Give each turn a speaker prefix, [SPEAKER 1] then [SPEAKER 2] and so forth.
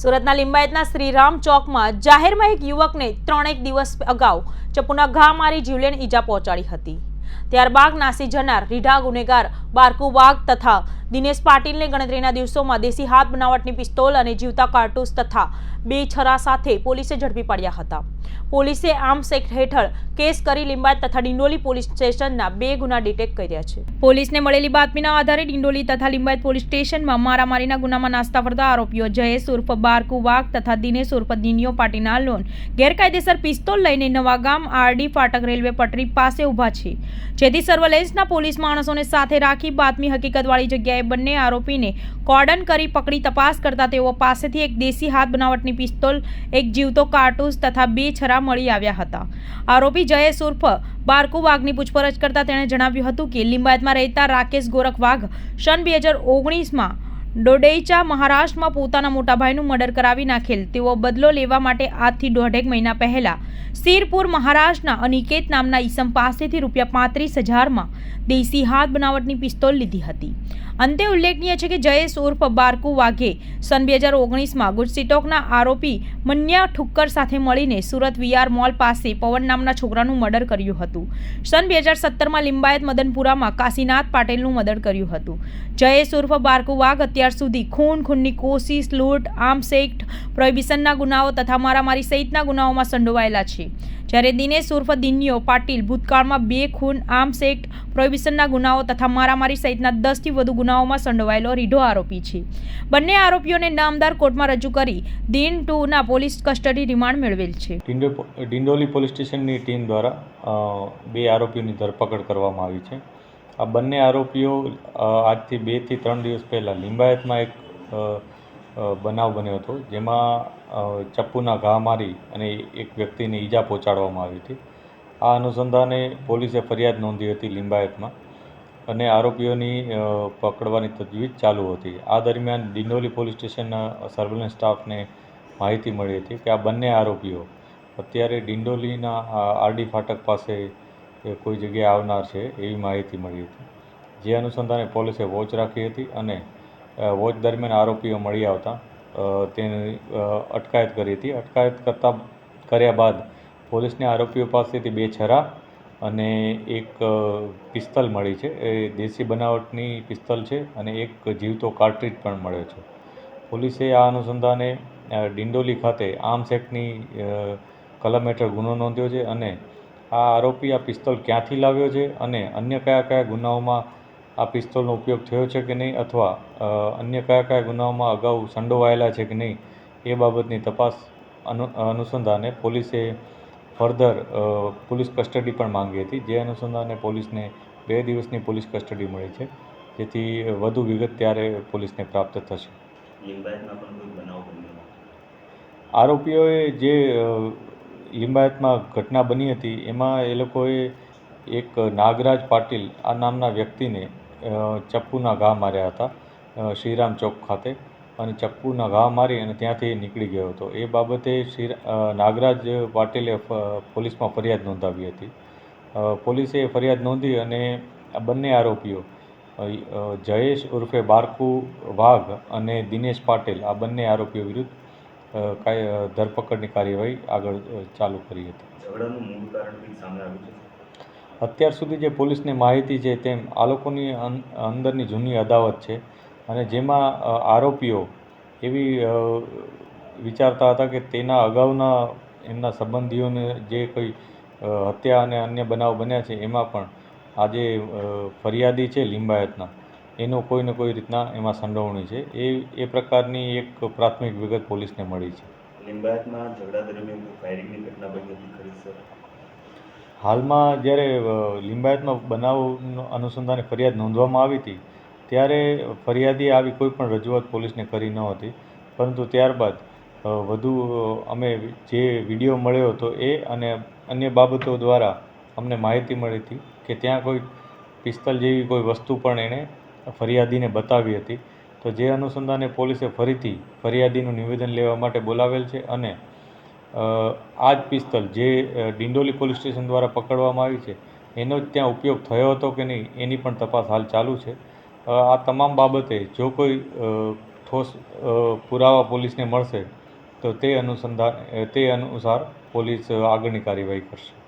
[SPEAKER 1] સુરતના લિંબાયતના શ્રીરામ ચોકમાં જાહેરમાં એક યુવકને ત્રણેક દિવસ અગાઉ ચપ્પુના ઘા મારી જીવલેણ ઈજા પહોંચાડી હતી. ત્યારબાદ નાસી જનાર રીઢા ગુનેગાર બારકુ વાઘ તથા દિનેશ પાટીલને ગણતરીના દિવસોમાં દેશી હાથ બનાવટની પિસ્તોલ અને જીવતા કારતૂસ તથા બે છરા સાથે પોલીસે ઝડપી પાડ્યા હતા. પોલીસે આર્મ્સ એક્ટ હેઠળ કેસ કરી લિંબાયત તથા ડિંડોલી પોલીસ સ્ટેશનના બે ગુના ડિટેક્ટ કર્યા છે. પોલીસને મળેલી બાતમીના આધારે ડિંડોલી તથા લિંબાયત પોલીસ સ્ટેશનમાં મારામારીના ગુનામાં નાસ્તા ફરતા આરોપીઓ જયેશ ઉર્ફ બારકુ વાઘ તથા દિનેશ ઉર્ફ દિનિયો પાટીના લોન ગેરકાયદેસર પિસ્તોલ લઈને નવાગામ આરડી ફાટક રેલવે પટરી પાસે ઊભા છે. જેથી સર્વેલન્સના પોલીસ માણસોને સાથે રાખી બાતમી હકીકતવાળી જગ્યાએ બંને આરોપીને કોર્ડન કરી પકડી તપાસ કરતા તેઓ પાસેથી એક દેશી હાથ બનાવટની પિસ્તોલ, એક જીવતો કારતૂસ તથા બે છરા મળી આવ્યા હતા. આરોપી જયેશ ઉર્ફ બારકુ વાઘની પૂછપરછ કરતા તેણે જણાવ્યું હતું કે લિંબાયતમાં રહેતા રાકેશ ગોરખ વાઘ સન બે હજાર ઓગણીસમાં ડોડેચા મહારાષ્ટ્રમાં પોતાના મોટાભાઈનું મર્ડર કરાવી નાખેલ. તેઓ બદલો લેવા માટે આજથી દોઢેક મહિના પહેલા શિરપુર મહારાષ્ટ્રના અનિકેત નામના ઈસમ પાસેથી રૂપિયા પાંત્રીસ હજારમાં દેશી હાથ બનાવટની પિસ્તોલ લીધી હતી. અંતે ઉલ્લેખનીય છે કે જયેશ ઉર્ફ બારકુ વાઘે સન બે હજાર ઓગણીસમાં ગુજસીટોકના આરોપી મન્યા ઠુક્કર સાથે મળીને સુરત વીઆર મોલ પાસે પવન નામના છોકરાનું મર્ડર કર્યું હતું. સન બે હજાર સત્તરમાં લિંબાયત મદનપુરામાં કાશીનાથ પાટેલનું મર્ડર કર્યું હતું. જયેશ ઉર્ફ બારકુ વાઘ અત્યાર સુધી ખૂન, ખૂનની કોશિશ, લૂંટ આર્મ્સ એક્ટ પ્રોહિબિશનના ગુનાઓ તથા મારામારી સહિતના ગુનાઓમાં સંડોવાયેલા છે. જ્યારે દિનેશ ઉર્ફ દિન્યો પાટીલ ભૂતકાળમાં બે ખૂન આર્મ્સ એક્ટ પ્રોહિબિશનના ગુનાઓ તથા મારામારી સહિતના દસથી વધુ ગુનાઓમાં સંડોવાયેલો રીઢો આરોપી છે. બંને આરોપીઓને નામદાર કોર્ટમાં રજૂ કરી દિન ટુના પોલીસ કસ્ટડી રિમાન્ડ મેળવેલ છે.
[SPEAKER 2] ડિંડોલી પોલીસ સ્ટેશનની ટીમ દ્વારા બે આરોપીઓની ધરપકડ કરવામાં આવી છે. આ બંને આરોપીઓ આજથી બેથી ત્રણ દિવસ પહેલાં લિંબાયતમાં એક બનાવ બન્યો હતો, જેમાં ચપ્પુના ઘા મારી અને એક વ્યક્તિને ઈજા પહોંચાડવામાં આવી હતી. આ અનુસંધાને પોલીસે ફરિયાદ નોંધી હતી લિંબાયતમાં અને આરોપીઓની પકડવાની તજવીજ ચાલુ હતી. આ દરમિયાન ડિંડોલી પોલીસ સ્ટેશનના સર્વેલન્સ સ્ટાફને માહિતી મળી હતી કે આ બંને આરોપીઓ અત્યારે ડિંડોલીના આરડી ફાટક પાસે એ કોઈ જગ્યાએ આવનાર છે એવી માહિતી મળી હતી. જે અનુસંધાને પોલીસે વોચ રાખી હતી અને વોચ દરમિયાન આરોપીઓ મળી આવતા તેની અટકાયત કરી હતી. અટકાયત કરતા, કર્યા બાદ પોલીસને આરોપીઓ પાસેથી બે છરા અને એક પિસ્તલ મળી છે. એ દેશી બનાવટની પિસ્તલ છે અને એક જીવતો કાર્ટ્રીજ પણ મળ્યો છે. પોલીસે આ અનુસંધાને ડિંડોલી ખાતે આર્મ્સ એક્ટની કલમ હેઠળ ગુનો નોંધ્યો છે અને આ આરોપી આ પિસ્તોલ ક્યાંથી લાવ્યો છે અને અન્ય કયા કયા ગુનાઓમાં આ પિસ્તોલનો ઉપયોગ થયો છે કે નહીં અથવા અન્ય કયા કયા ગુનાઓમાં અગાઉ સંડોવાયેલા છે કે નહીં એ બાબતની તપાસ અનુ અનુસંધાને પોલીસે ફર્ધર પોલીસ કસ્ટડી પણ માંગી હતી. જે અનુસંધાને પોલીસને બે દિવસની પોલીસ કસ્ટડી મળી છે જેથી વધુ વિગત ત્યારે પોલીસને પ્રાપ્ત થશે. આરોપીઓએ જે લિંબાયતમાં ઘટના બની હતી, એમાં એ લોકોએ એક નાગરાજ પાટીલ આ નામના વ્યક્તિને ચપ્પુના ઘા માર્યા હતા શ્રીરામ ચોક ખાતે. અને ચપ્પુના ઘા મારી અને ત્યાંથી નીકળી ગયો હતો. એ બાબતે શ્રી નાગરાજ પાટીલે પોલીસમાં ફરિયાદ નોંધાવી હતી. પોલીસે ફરિયાદ નોંધી અને આ બંને આરોપીઓ જયેશ ઉર્ફે બારકુ વાઘ અને દિનેશ પાટીલ આ બંને આરોપીઓ વિરુદ્ધ કાય ધરપકડની કાર્યવાહી આગળ ચાલુ કરી હતી.
[SPEAKER 3] ઝઘડાનું મૂળ કારણ કંઈ સામે આવ્યું છે?
[SPEAKER 2] અત્યાર સુધી જે પોલીસને માહિતી છે તેમ આ લોકોની અંદરની જૂની અદાવત છે અને જેમાં આરોપીઓ એવી વિચારતા હતા કે તેના અગાઉના એમના સંબંધીઓને જે કોઈ હત્યા અને અન્ય બનાવ બન્યા છે એમાં પણ આજે ફરિયાદી છે લિંબાયતના. એનો કોઈ ને કોઈ રીતના એમાં સંડોવણી છે. એ એ પ્રકારની એક પ્રાથમિક વિગત પોલીસને મળી છે.
[SPEAKER 3] લિંબાયતમાં ઝઘડા દરમિયાન ફાયરિંગની ઘટના બની હતી ખરી સર?
[SPEAKER 2] હાલમાં જ્યારે લિંબાયતમાં બનાવ અનુસંધાને ફરિયાદ નોંધવામાં આવી હતી ત્યારે ફરિયાદી આવી કોઈ પણ રજૂઆત પોલીસને કરી ન હતી. પરંતુ ત્યારબાદ વધુ અમે જે વીડિયો મળ્યો હતો એ અને અન્ય બાબતો દ્વારા અમને માહિતી મળી હતી કે ત્યાં કોઈ પિસ્તલ જેવી કોઈ વસ્તુ પણ એણે ફરિયાદીને બતાવી હતી. તો જે અનુસંધાને પોલીસે ફરીથી ફરિયાદીનું નિવેદન લેવા માટે બોલાવેલ છે અને આ જ પિસ્તલ જે ડિંડોલી પોલીસ સ્ટેશન દ્વારા પકડવામાં આવી છે, એનો જ ત્યાં ઉપયોગ થયો હતો કે નહીં, એની પણ તપાસ હાલ ચાલુ છે. આ તમામ બાબતે જો કોઈ ઠોસ પુરાવા પોલીસને મળશે, તો તે અનુસંધાન તે અનુસાર પોલીસ આગળની કાર્યવાહી કરશે.